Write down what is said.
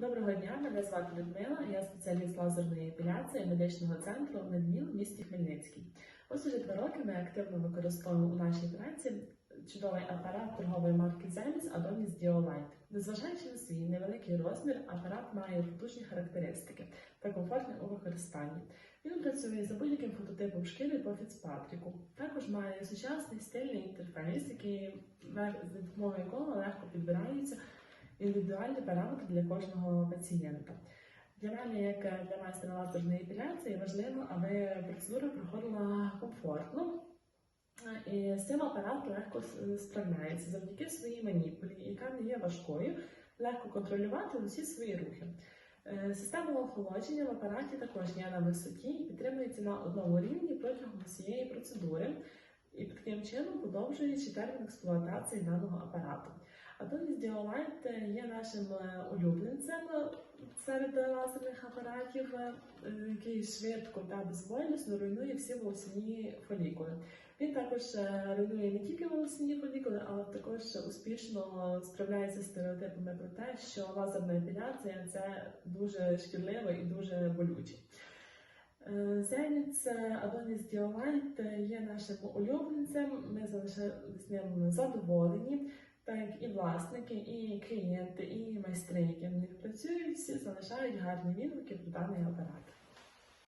Доброго дня, мене звати Людмила, я спеціаліст лазерної епіляції медичного центру «Медміл» в місті Хмельницький. Ось уже два роки ми активно використовуємо у нашій праці чудовий апарат торгової марки Zemis Adonis Diolight. Незважаючи на свій невеликий розмір, апарат має потужні характеристики та комфортний у використанні. Він працює за будь-яким фототипом шкіри по Фіцпатріку. Також має сучасний стильний інтерфейс, який за допомогою якого легко підбираються індивідуальні параметри для кожного пацієнта. Для мене, як для майстра лазерної епіляції, важливо, аби процедура проходила комфортно. І з цим апарат легко справляється завдяки своїй маніпулі, яка не є важкою, легко контролювати усі свої рухи. Е, Система охолодження в апараті також є на висоті і підтримується на одному рівні протягом всієї процедури, таким чином подовжуючи термін експлуатації даного апарату. Adonis Diolight є нашим е, улюбленцем серед лазерних апаратів, е, який швидко та безболісно руйнує всі волосяні фолікули. Він також е, руйнує не тільки волосяні фолікули, але також успішно справляється з стереотипами про те, що лазерна епіляція це дуже шкідливо і дуже болюче. Е, Адоніс Adonis Diolight є нашим улюбленцем. Ми залишилися з ним задоволені, так як і власники, і клієнти, і майстри, які в них працюють, всі залишають гарні відгуки про даний апарат.